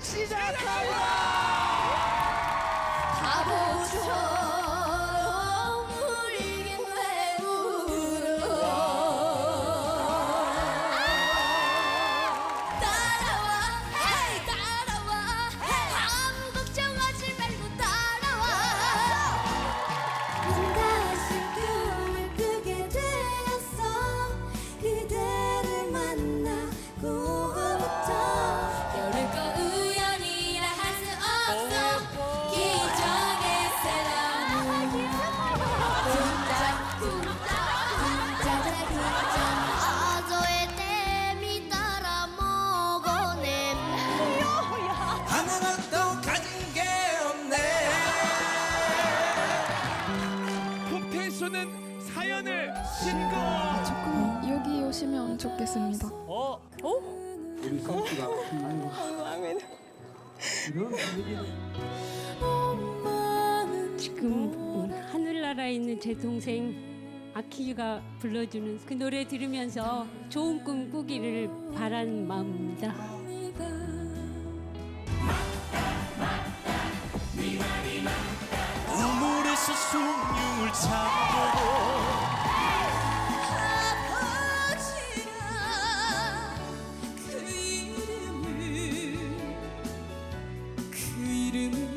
바보처럼 사연을 신고. 조금 여기 오시면 좋겠습니다. 어? 우리 선수가 이런 분위기는 지금 하늘나라에 있는 제 동생 아키가 불러주는 그 노래 들으면서 좋은 꿈 꾸기를 바라는 마음입니다. 우물에서 숭늉을 찾고 yerim.